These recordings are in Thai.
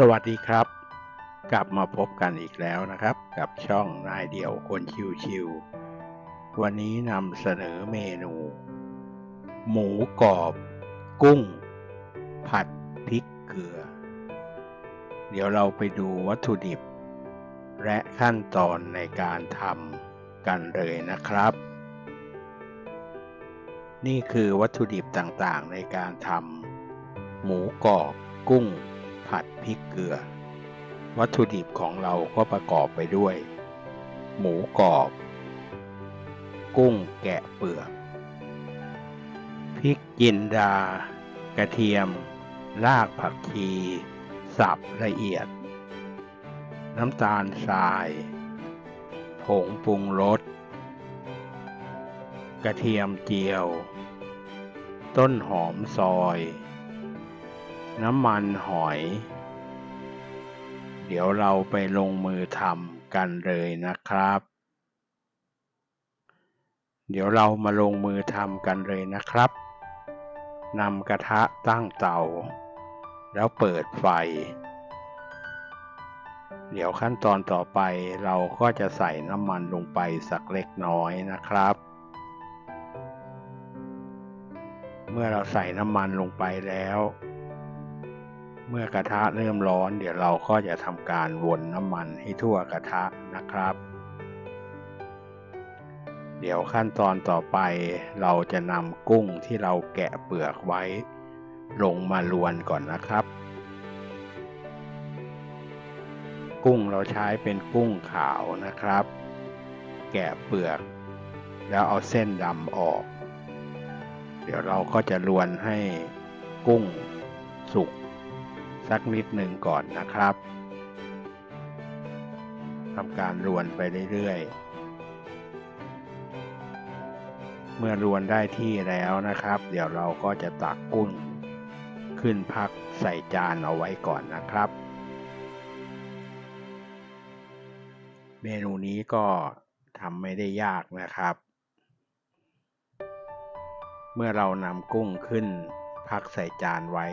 สวัสดีครับ กลับมาพบกันอีกแล้วนะครับ กับช่องนายเดี่ยวคนชิวๆวันนี้นำเสนอเมนู หมูกรอบ กุ้ง ผัดพริกเกลือ เดี๋ยวเราไปดูวัตถุดิบ และขั้นตอนในการทำกันเลยนะครับ นี่คือวัตถุดิบต่างๆในการทำหมูกรอบกุ้ง ผัดพริกเกลือ วัตถุดิบของเราก็ประกอบไปด้วย หมูกรอบ กุ้งแกะเปลือกพริกจินดา กระเทียม รากผักชี สับละเอียด น้ำตาลทราย ผงปรุงรส กระเทียมเจียว ต้นหอมซอย น้ำมันหอย เดี๋ยวเราไปลงมือทำกันเลยนะครับ เดี๋ยวเรามาลงมือทำกันเลยนะครับนำกระทะตั้งเตา แล้วเปิดไฟ เดี๋ยวขั้นตอนต่อไปเราก็จะใส่น้ำมันลงไปสักเล็กน้อยนะครับ เมื่อเราใส่น้ำมันลงไปแล้ว มื่อกระทะเริ่มร้อน เดี๋ยวเราก็จะทำการวนน้ำมันให้ทั่วกระทะนะครับ เดี๋ยวขั้นตอนต่อไป เราจะนำกุ้งที่เราแกะเปลือกไว้ ลงมาลวนก่อนนะครับ กุ้งเราใช้เป็นกุ้งขาวนะครับ แกะเปลือก แล้วเอาเส้นดำออก เดี๋ยวเราก็จะลวนให้กุ้งสุก สักนิดหนึ่งก่อนนะครับทำการรวนไปเรื่อยๆ เมื่อรวนได้ที่แล้วนะครับ เดี๋ยวเราก็จะตักกุ้งขึ้นพักใส่จานเอาไว้ก่อนนะครับ เมนูนี้ก็ทำไม่ได้ยากนะครับ เมื่อเรานำกุ้งขึ้นพักใส่จานไว้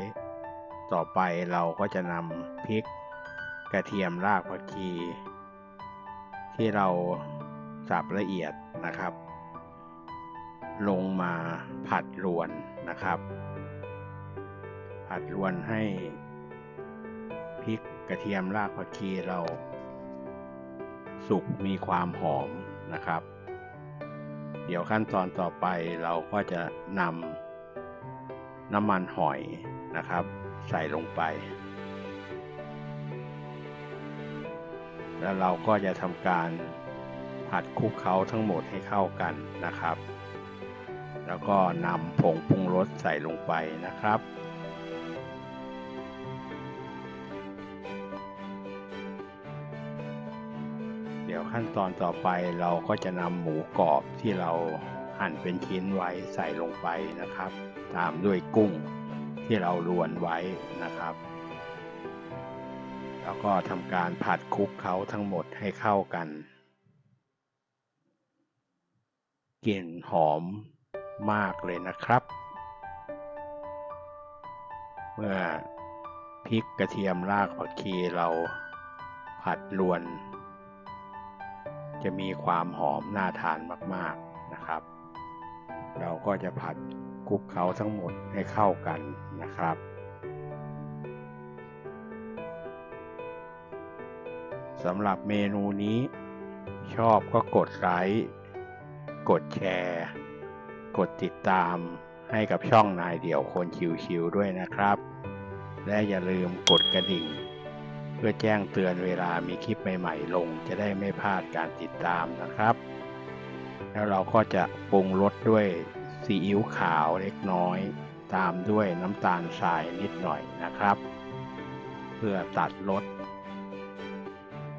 ต่อไปเราก็จะนำพริกกระเทียมรากผักชี ที่เราสับละเอียดนะครับ ลงมาผัดรวนนะครับ ผัดรวนให้พริกกระเทียมรากผักชีเรา สุกมีความหอมนะครับ เดี๋ยวขั้นตอนต่อไปเราก็จะนำน้ำมันหอยนะครับ ใส่ลงไป แล้วเราก็จะทำการผัดคลุกเคล้าทั้งหมดให้เข้ากันนะครับ แล้วก็นำผงปรุงรสใส่ลงไปนะครับเดี๋ยวขั้นตอนต่อไปเราก็จะนำหมูกรอบที่เราหั่นเป็นชิ้นไว้ใส่ลงไปนะครับ ตามด้วยกุ้ง ที่เราลวนไว้นะครับ แล้วก็ทำการผัดคลุกเขาทั้งหมดให้เข้ากัน กลิ่นหอมมากเลยนะครับ เมื่อพริกกระเทียมรากผักชีเราผัดรวน จะมีความหอมน่าทานมาก ๆนะครับ เราก็จะผัด ลุกเขาทั้งหมดให้เข้ากันนะครับ สำหรับเมนูนี้ ชอบก็กดไลค์กดแชร์ กดติดตามให้กับช่องนายเดี่ยวคนชิวๆด้วยนะครับ และอย่าลืมกดกระดิ่ง เพื่อแจ้งเตือนเวลามีคลิปใหม่ๆลง จะได้ไม่พลาดการติดตามนะครับ แล้วเราก็จะปรุงรสด้วย ซีอิ๊วขาวเล็กน้อย ตามด้วยน้ำตาลทรายนิดหน่อยนะครับ เพื่อตัดรส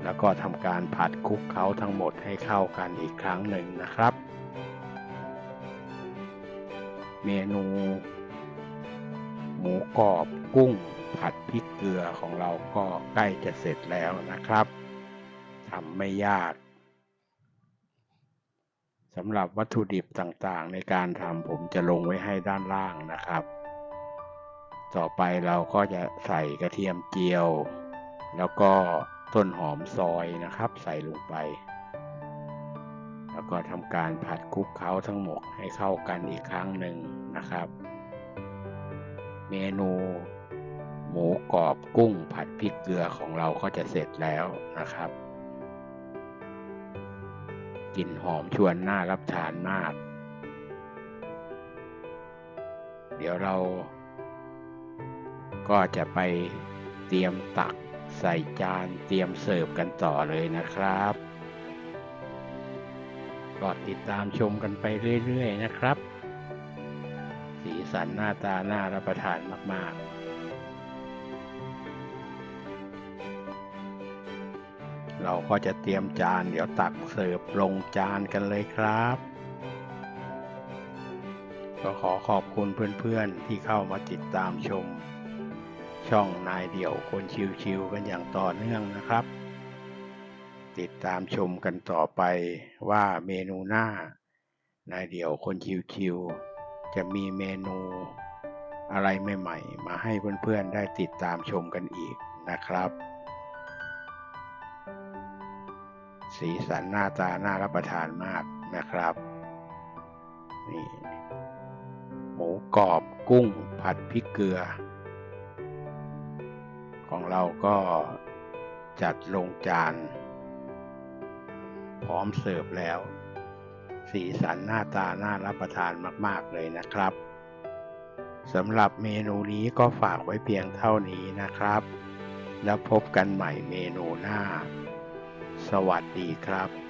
แล้วก็ทำการผัดคลุกเคล้าทั้งหมดให้เข้ากันอีกครั้งหนึ่งนะครับ เมนู หมูกรอบกุ้งผัดพริกเกลือของเราก็ใกล้จะเสร็จแล้วนะครับทำไม่ยาก สำหรับวัตถุดิบต่างๆ ในการทำผมจะลงไว้ให้ด้านล่างนะครับ ต่อไปเราก็จะใส่กระเทียมเจียว แล้วก็ต้นหอมซอยนะครับ ใส่ลงไป แล้วก็ทำการผัดคลุกเคล้าทั้งหมดให้เข้ากันอีกครั้งหนึ่งนะครับ เมนูหมูกรอบกุ้งผัดพริกเกลือของเราก็จะเสร็จแล้วนะครับ กลิ่นหอมชวนน่ารับทานมาก เดี๋ยวเราก็จะไปเตรียมตักใส่จานเตรียมเสิร์ฟกันต่อเลยนะครับก็ติดตามชมกันไปเรื่อย ๆ นะครับ สีสันหน้าตาน่ารับประทานมาก ๆ เราก็จะเตรียมจานเดี๋ยวตักเสิร์ฟลงจานกันเลยครับ ก็ขอขอบคุณเพื่อนๆที่เข้ามาติดตามชม ช่องนายเดี่ยวคนชิวๆกันอย่างต่อเนื่องนะครับ ติดตามชมกันต่อไปว่าเมนูหน้านายเดี่ยวคนชิวๆจะมีเมนูอะไรใหม่ๆ มาให้เพื่อนๆได้ติดตามชมกันอีกนะครับ สีสันหน้าตาน่ารับประทานมากนะครับนี่หมูกรอบกุ้งผัดพริกเกลือ ของเราก็จัดลงจาน พร้อมเสิร์ฟแล้ว สีสันหน้าตาน่ารับประทานมาก ๆ เลยนะครับสำหรับเมนูนี้ก็ฝากไว้เพียงเท่านี้นะครับ แล้วพบกันใหม่เมนูหน้า สวัสดีครับ